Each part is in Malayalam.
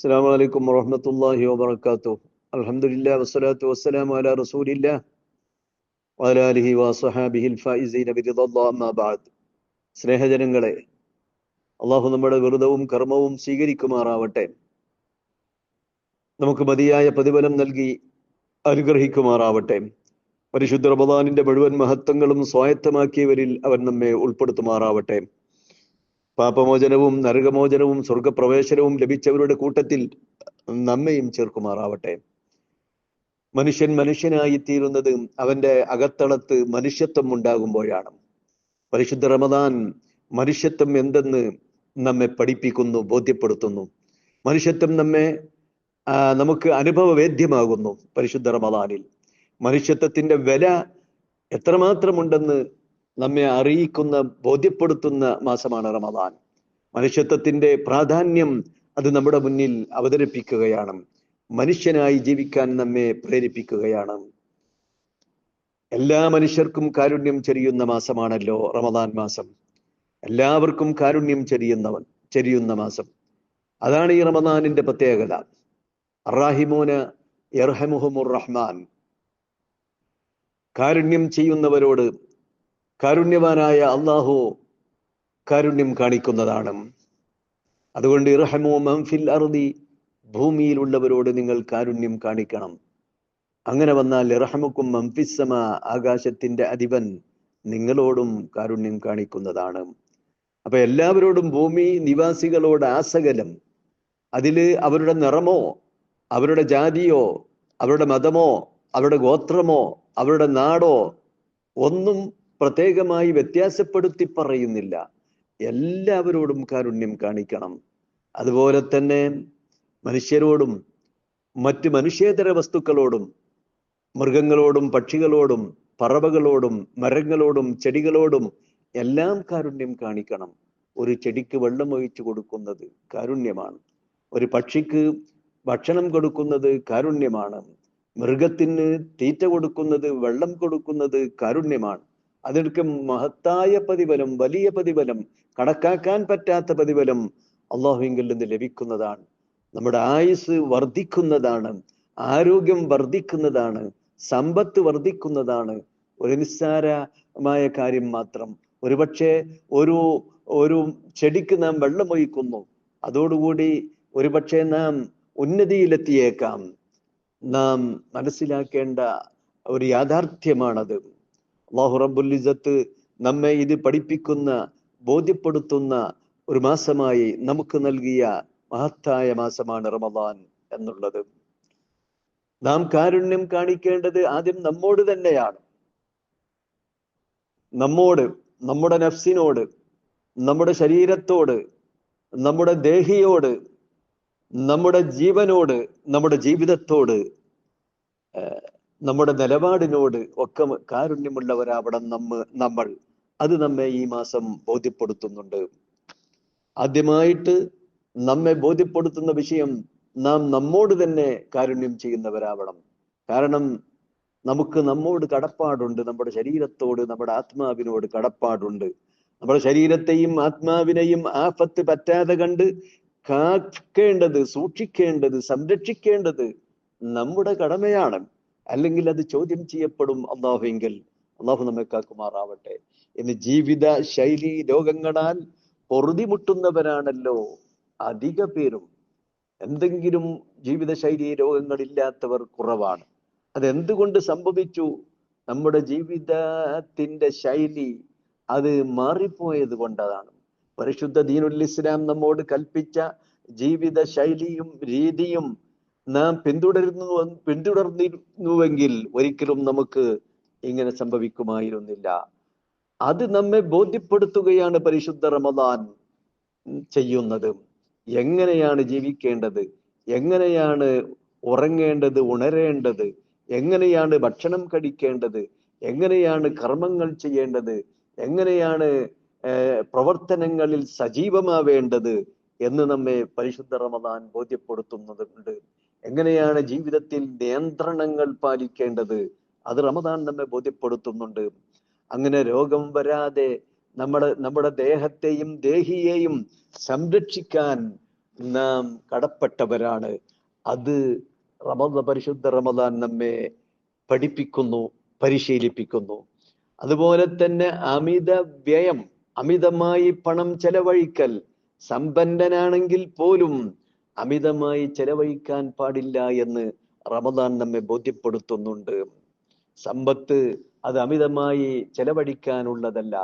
അസ്സാം വലൈക്കും വറഹമത്തല്ലാഹി വാബർക്കാത്തു അലഹമുല്ല വസ്സലാത്തു വസ്സലാം അല റസൂലില്ല വലാലിഹി സ്നേഹജനങ്ങളെ അള്ളാഹു നമ്മുടെ വ്രതവും കർമ്മവും സ്വീകരിക്കുമാറാവട്ടെ. നമുക്ക് മതിയായ പ്രതിഫലം നൽകി അനുഗ്രഹിക്കുമാറാവട്ടെ. പരിശുദ്ധ റമദാനിന്റെ മുഴുവൻ മഹത്വങ്ങളും സ്വായത്തമാക്കിയവരിൽ അവൻ നമ്മെ ഉൾപ്പെടുത്തുമാറാവട്ടെ. പാപമോചനവും നരകമോചനവും സ്വർഗപ്രവേശനവും ലഭിച്ചവരുടെ കൂട്ടത്തിൽ നമ്മയും ചേർക്കുമാറാവട്ടെ. മനുഷ്യൻ മനുഷ്യനായി തീരുന്നത് അവന്റെ അകത്തളത്ത് മനുഷ്യത്വം ഉണ്ടാകുമ്പോഴാണ്. പരിശുദ്ധ റമദാൻ മനുഷ്യത്വം എന്തെന്ന് നമ്മെ പഠിപ്പിക്കുന്നു ബോധ്യപ്പെടുത്തുന്നു. മനുഷ്യത്വം നമ്മെ നമുക്ക് അനുഭവവേദ്യമാകുന്നു പരിശുദ്ധ റമദാനിൽ. മനുഷ്യത്വത്തിന്റെ വില എത്രമാത്രമുണ്ടെന്ന് നമ്മെ അറിയിക്കുന്ന ബോധ്യപ്പെടുത്തുന്ന മാസമാണ് റമദാൻ. മനുഷ്യത്വത്തിന്റെ പ്രാധാന്യം അത് നമ്മുടെ മുന്നിൽ അവതരിപ്പിക്കുകയാണ്. മനുഷ്യനായി ജീവിക്കാൻ നമ്മെ പ്രേരിപ്പിക്കുകയാണ്. എല്ലാ മനുഷ്യർക്കും കാരുണ്യം ചെരിയുന്ന മാസമാണല്ലോ റമദാൻ മാസം. എല്ലാവർക്കും കാരുണ്യം ചെരിയുന്നവൻ ചെരിയുന്ന മാസം. അതാണ് ഈ റമദാനിന്റെ പ്രത്യേകത. അറാഹിമോന് യർഹമുഹമുർ റഹ്മാൻ കാരുണ്യം ചെയ്യുന്നവരോട് കാരുണ്യവാനായ അള്ളാഹു കാരുണ്യം കാണിക്കുന്നതാണ്. അതുകൊണ്ട് ഇറഹമോ മംഫിൽ അറുതി ഭൂമിയിലുള്ളവരോട് നിങ്ങൾ കാരുണ്യം കാണിക്കണം. അങ്ങനെ വന്നാൽ ഇറഹമുക്കും മംഫിസമ ആകാശത്തിന്റെ അധിപൻ നിങ്ങളോടും കാരുണ്യം കാണിക്കുന്നതാണ്. അപ്പൊ എല്ലാവരോടും ഭൂമി നിവാസികളോട് ആസകലം. അതിൽ അവരുടെ നിറമോ അവരുടെ ജാതിയോ അവരുടെ മതമോ അവരുടെ ഗോത്രമോ അവരുടെ നാടോ ഒന്നും പ്രത്യേകമായി വ്യത്യാസപ്പെടുത്തി പറയുന്നില്ല. എല്ലാവരോടും കാരുണ്യം കാണിക്കണം. അതുപോലെ തന്നെ മനുഷ്യരോടും മറ്റ് മനുഷ്യേതര വസ്തുക്കളോടും മൃഗങ്ങളോടും പക്ഷികളോടും പറവകളോടും മരങ്ങളോടും ചെടികളോടും എല്ലാം കാരുണ്യം കാണിക്കണം. ഒരു ചെടിക്ക് വെള്ളം ഒഴിച്ചു കൊടുക്കുന്നത് കാരുണ്യമാണ്. ഒരു പക്ഷിക്ക് ഭക്ഷണം കൊടുക്കുന്നത് കാരുണ്യമാണ്. മൃഗത്തിന് തീറ്റ കൊടുക്കുന്നത് വെള്ളം കൊടുക്കുന്നത് കാരുണ്യമാണ്. അതിനൊക്കെ മഹത്തായ പ്രതിഫലം വലിയ പ്രതിഫലം കണക്കാക്കാൻ പറ്റാത്ത പ്രതിഫലം അള്ളാഹുവിങ്കിൽ നിന്ന് ലഭിക്കുന്നതാണ്. നമ്മുടെ ആയുസ് വർദ്ധിക്കുന്നതാണ് ആരോഗ്യം വർദ്ധിക്കുന്നതാണ് സമ്പത്ത് വർദ്ധിക്കുന്നതാണ്. ഒരു നിസ്സാരമായ കാര്യം മാത്രം. ഒരുപക്ഷെ ഒരു ഒരു ചെടിക്ക് നാം വെള്ളമൊഴിക്കുന്നു അതോടുകൂടി ഒരുപക്ഷെ നാം ഉന്നതിയിലെത്തിയേക്കാം. നാം മനസ്സിലാക്കേണ്ട ഒരു യാഥാർത്ഥ്യമാണത്. അള്ളാഹു റബ്ബുൽ ഇസത്ത് നമ്മെ ഇത് പഠിപ്പിക്കുന്ന ബോധ്യപ്പെടുത്തുന്ന ഒരു മാസമായി നമുക്ക് നൽകിയ മഹത്തായ മാസമാണ് റമദാൻ എന്നുള്ളത്. നാം കാരുണ്യം കാണിക്കേണ്ടത് ആദ്യം നമ്മോട് തന്നെയാണ്. നമ്മോട് നമ്മുടെ നഫ്സിനോട് നമ്മുടെ ശരീരത്തോട് നമ്മുടെ ദേഹിയോട് നമ്മുടെ ജീവനോട് നമ്മുടെ ജീവിതത്തോട് നമ്മുടെ നിലപാടിനോട് ഒക്കെ കാരുണ്യമുള്ളവരാവണം നമ്മ നമ്മൾ. അത് നമ്മെ ഈ മാസം ബോധ്യപ്പെടുത്തുന്നുണ്ട്. ആദ്യമായിട്ട് നമ്മെ ബോധ്യപ്പെടുത്തുന്ന വിഷയം നാം നമ്മോട് തന്നെ കാരുണ്യം ചെയ്യുന്നവരാവണം കാരണം നമുക്ക് നമ്മോട് കടപ്പാടുണ്ട് നമ്മുടെ ശരീരത്തോട് നമ്മുടെ ആത്മാവിനോട് കടപ്പാടുണ്ട്. നമ്മുടെ ശരീരത്തെയും ആത്മാവിനെയും ആപത്ത് പറ്റാതെ കണ്ട് കാക്കേണ്ടത് സൂക്ഷിക്കേണ്ടത് സംരക്ഷിക്കേണ്ടത് നമ്മുടെ കടമയാണ്. അല്ലെങ്കിൽ അത് ചോദ്യം ചെയ്യപ്പെടും അള്ളാഹുവെങ്കിൽ അള്ളാഹു നമ്മെ കാക്കുമാറാവട്ടെ. എന്ന് ജീവിത ശൈലി രോഗങ്ങളാൽ പൊറുതിമുട്ടുന്നവരാണല്ലോ അധിക പേരും. എന്തെങ്കിലും ജീവിതശൈലി രോഗങ്ങളില്ലാത്തവർ കുറവാണ്. അതെന്തുകൊണ്ട് സംഭവിച്ചു? നമ്മുടെ ജീവിതത്തിന്റെ ശൈലി അത് മാറിപ്പോയത് കൊണ്ടതാണ്. പരിശുദ്ധ ദീനുൽ ഇസ്ലാം നമ്മോട് കൽപ്പിച്ച ജീവിത ശൈലിയും രീതിയും നാം പിന്തുടരുന്നു പിന്തുടർന്നിരുന്നുവെങ്കിൽ ഒരിക്കലും നമുക്ക് ഇങ്ങനെ സംഭവിക്കുമായിരുന്നില്ല. അത് നമ്മെ ബോധ്യപ്പെടുത്തുകയാണ് പരിശുദ്ധ റമദാൻ ചെയ്യുന്നത്. എങ്ങനെയാണ് ജീവിക്കേണ്ടത്? എങ്ങനെയാണ് ഉറങ്ങേണ്ടത്? ഉണരേണ്ടത്? എങ്ങനെയാണ് ഭക്ഷണം കഴിക്കേണ്ടത്? എങ്ങനെയാണ് കർമ്മങ്ങൾ ചെയ്യേണ്ടത്? എങ്ങനെയാണ് പ്രവർത്തനങ്ങളിൽ സജീവമാവേണ്ടത് എന്ന് നമ്മെ പരിശുദ്ധ റമദാൻ ബോധ്യപ്പെടുത്തുന്നതുണ്ട് എങ്ങനെയാണ് ജീവിതത്തിൽ നിയന്ത്രണങ്ങൾ പാലിക്കേണ്ടത്? അത് റമദാൻ നമ്മെ ബോധ്യപ്പെടുത്തുന്നുണ്ട്. അങ്ങനെ രോഗം വരാതെ നമ്മുടെ നമ്മുടെ ദേഹത്തെയും ദേഹിയെയും സംരക്ഷിക്കാൻ നാം കടപ്പെട്ടവരാണ്. അത് റമദ പരിശുദ്ധ റമദാൻ നമ്മെ പഠിപ്പിക്കുന്നു പരിശീലിപ്പിക്കുന്നു. അതുപോലെ തന്നെ അമിത വ്യയം അമിതമായി പണം ചെലവഴിക്കൽ സമ്പന്നനാണെങ്കിൽ പോലും അമിതമായി ചെലവഴിക്കാൻ പാടില്ല എന്ന് റമദാൻ നമ്മെ ബോധ്യപ്പെടുത്തുന്നുണ്ട്. സമ്പത്ത് അത് അമിതമായി ചെലവഴിക്കാനുള്ളതല്ല.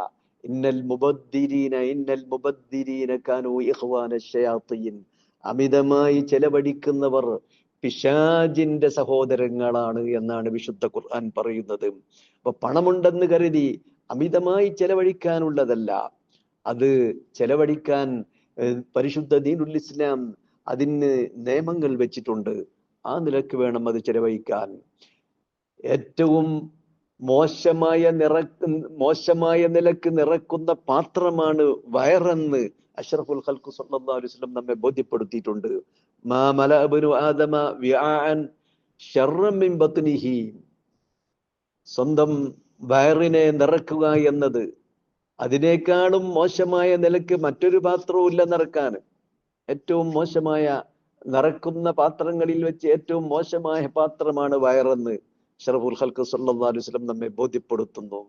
ഇന്നൽ മുബദ്ദിരീന ഇന്നൽ മുബദ്ദിരീന കാനു ഇഖ്വാന ഷയാത്തീൻ. അമിതമായി ചെലവഴിക്കുന്നവർ പിശാജിന്റെ സഹോദരങ്ങളാണ് എന്നാണ് വിശുദ്ധ ഖുർആൻ പറയുന്നത്. അപ്പൊ പണമുണ്ടെന്ന് കരുതി അമിതമായി ചെലവഴിക്കാനുള്ളതല്ല. അത് ചെലവഴിക്കാൻ പരിശുദ്ധ ദീനുൽ ഇസ്ലാം അതിന് നിയമങ്ങൾ വെച്ചിട്ടുണ്ട്. ആ നിലയ്ക്ക് വേണം അത് ചെലവഴിക്കാൻ. ഏറ്റവും മോശമായ നിറ മോശമായ നിലയ്ക്ക് നിറക്കുന്ന പാത്രമാണ് വയറെന്ന് അഷ്റഫുൽ ഹൽക്കു സല്ലല്ലാഹു അലൈഹി വസല്ലം നമ്മെ ബോധ്യപ്പെടുത്തിയിട്ടുണ്ട്. മാ ആദമ മിൻ ബത്നിഹി. സ്വന്തം വയറിനെ നിറക്കുക എന്നത് അതിനേക്കാളും മോശമായ നിലയ്ക്ക് മറ്റൊരു പാത്രവും ഇല്ല നിറക്കാൻ. ഏറ്റവും മോശമായ നിറക്കുന്ന പാത്രങ്ങളിൽ വെച്ച് ഏറ്റവും മോശമായ പാത്രമാണ് വയറെന്ന് ഷറഫുൽ ഹൽക്ക് സല്ലല്ലാഹു അലൈഹി വസല്ലം നമ്മെ ബോധ്യപ്പെടുത്തുന്നു.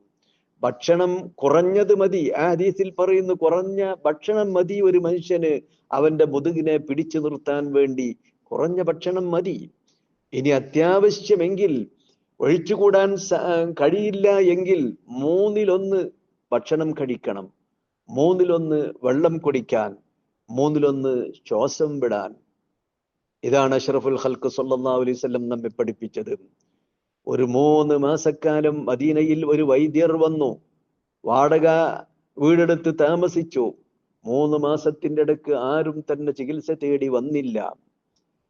ഭക്ഷണം കുറഞ്ഞത് മതി. ആ ഹദീസിൽ പറയുന്നു കുറഞ്ഞ ഭക്ഷണം മതി ഒരു മനുഷ്യന് അവന്റെ മുതുകിനെ പിടിച്ചു നിർത്താൻ വേണ്ടി. കുറഞ്ഞ ഭക്ഷണം മതി. ഇനി അത്യാവശ്യമെങ്കിൽ ഒഴിച്ചുകൂടാൻ കഴിയില്ല എങ്കിൽ മൂന്നിലൊന്ന് ഭക്ഷണം കഴിക്കണം. മൂന്നിലൊന്ന് വെള്ളം കുടിക്കാൻ. മൂന്നിലൊന്ന് ശ്വാസം വിടാൻ. ഇതാണ് അഷറഫുൽ ഹൽക്ക് സല്ലാ അലൈഹി വസല്ലം നമ്മെ പഠിപ്പിച്ചത്. ഒരു മൂന്ന് മാസക്കാലം മദീനയിൽ ഒരു വൈദ്യർ വന്നു. വാടക വീടെടുത്ത് താമസിച്ചു. മൂന്ന് മാസത്തിന്റെ ഇടയ്ക്ക് ആരും തന്നെ ചികിത്സ തേടി വന്നില്ല.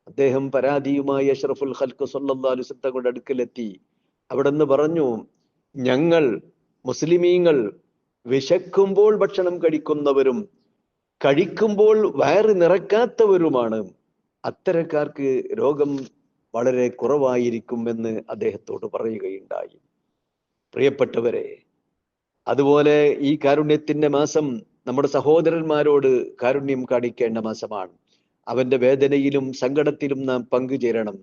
അദ്ദേഹം പരാതിയുമായി അഷറഫുൽ ഹൽക്ക് സല്ലാ വസല്ലം തങ്ങളുടെ അടുക്കലെത്തി. അവിടെ നിന്ന് പറഞ്ഞു ഞങ്ങൾ മുസ്ലിമീങ്ങൾ വിശക്കുമ്പോൾ ഭക്ഷണം കഴിക്കുന്നവരും കഴിക്കുമ്പോൾ വയറ് നിറക്കാത്തവരുമാണ് അത്തരക്കാർക്ക് രോഗം വളരെ കുറവായിരിക്കുമെന്ന് അദ്ദേഹത്തോട് പറയുകയുണ്ടായി. പ്രിയപ്പെട്ടവരെ അതുപോലെ ഈ കാരുണ്യത്തിന്റെ മാസം നമ്മുടെ സഹോദരന്മാരോട് കാരുണ്യം കാണിക്കേണ്ട മാസമാണ്. അവന്റെ വേദനയിലും സങ്കടത്തിലും നാം പങ്കുചേരണം.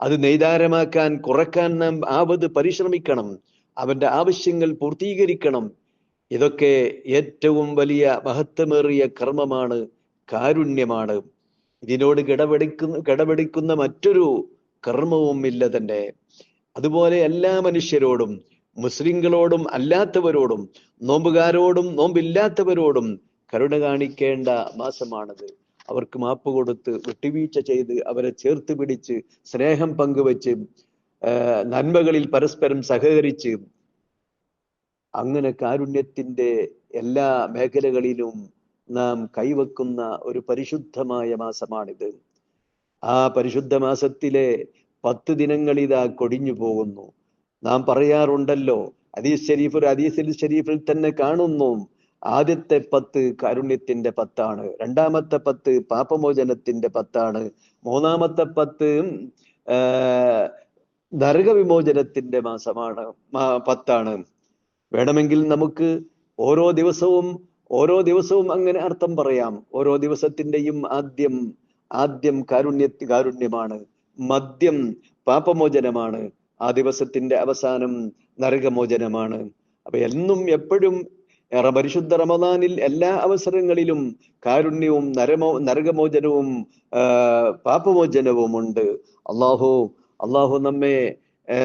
അത് നെയ്താരമാക്കാൻ കുറയ്ക്കാൻ നാം ആവത് പരിശ്രമിക്കണം. അവന്റെ ആവശ്യങ്ങൾ പൂർത്തീകരിക്കണം. ഇതൊക്കെ ഏറ്റവും വലിയ മഹത്വമേറിയ കർമ്മമാണ് കാരുണ്യമാണ്. ഇതിനോട് കിടപിടിക്കുന്ന കിടപിടിക്കുന്ന മറ്റൊരു കർമ്മവും ഇല്ല തന്നെ. അതുപോലെ എല്ലാ മനുഷ്യരോടും മുസ്ലിങ്ങളോടും അല്ലാത്തവരോടും നോമ്പുകാരോടും നോമ്പില്ലാത്തവരോടും കരുണ കാണിക്കേണ്ട മാസമാണത്. അവർക്ക് മാപ്പ് കൊടുത്ത് വിട്ടുവീഴ്ച ചെയ്ത് അവരെ ചേർത്ത് പിടിച്ച് സ്നേഹം പങ്കുവെച്ച് നന്മകളിൽ പരസ്പരം സഹകരിച്ച് അങ്ങനെ കാരുണ്യത്തിന്റെ എല്ലാ മേഖലകളിലും നാം കൈവക്കുന്ന ഒരു പരിശുദ്ധമായ മാസമാണിത്. ആ പരിശുദ്ധ മാസത്തിലെ പത്ത് ദിനങ്ങൾ ഇതാ കൊടിഞ്ഞു പോകുന്നു. നാം പറയാറുണ്ടല്ലോ അദീസ് ഷരീഫ് ഒരു ഹദീസിൽ ഷരീഫിൽ തന്നെ കാണുന്നു ആദ്യത്തെ പത്ത് കാരുണ്യത്തിന്റെ പത്താണ് രണ്ടാമത്തെ പത്ത് പാപമോചനത്തിന്റെ പത്താണ് മൂന്നാമത്തെ പത്ത് ഏർ നരകവിമോചനത്തിന്റെ മാസമാണ് പത്താണ്. വേണമെങ്കിൽ നമുക്ക് ഓരോ ദിവസവും ഓരോ ദിവസവും അങ്ങനെ അർത്ഥം പറയാം. ഓരോ ദിവസത്തിന്റെയും ആദ്യം ആദ്യം കാരുണ്യ കാരുണ്യമാണ്. മദ്യം പാപമോചനമാണ്. ആ ദിവസത്തിന്റെ അവസാനം നരകമോചനമാണ്. അപ്പൊ എന്നും എപ്പോഴും പരിശുദ്ധ റമദാനിൽ എല്ലാ അവസരങ്ങളിലും കാരുണ്യവും നരമോ നരകമോചനവും പാപമോചനവും ഉണ്ട് അള്ളാഹു അള്ളാഹു നമ്മെ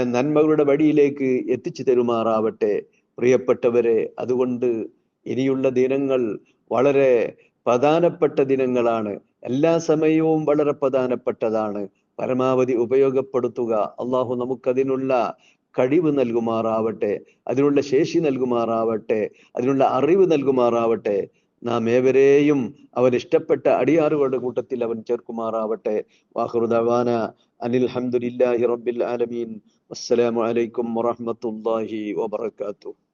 നന്മകളുടെ വഴിയിലേക്ക് എത്തിച്ചു തരുമാറാവട്ടെ. പ്രിയപ്പെട്ടവരെ അതുകൊണ്ട് ഇനിയുള്ള ദിനങ്ങൾ വളരെ പ്രധാനപ്പെട്ട ദിനങ്ങളാണ്. എല്ലാ സമയവും വളരെ പ്രധാനപ്പെട്ടതാണ്. പരമാവധി ഉപയോഗപ്പെടുത്തുക. അള്ളാഹു നമുക്കതിനുള്ള കഴിവ് നൽകുമാറാവട്ടെ അതിനുള്ള ശേഷി നൽകുമാറാവട്ടെ അതിനുള്ള അറിവ് നൽകുമാറാവട്ടെ. നാം ഏവരെയും അവൻ ഇഷ്ടപ്പെട്ട അടിയാറുകളുടെ കൂട്ടത്തിൽ അവൻ ചേർക്കുമാറാവട്ടെ. വാഹുദവാന അനിൽ ഹംദുലില്ലാഹി റബ്ബിൽ ആലമീൻ. അസ്സലാമു അലൈക്കും വറഹ്മത്തുള്ളാഹി വബറകാതുഹു.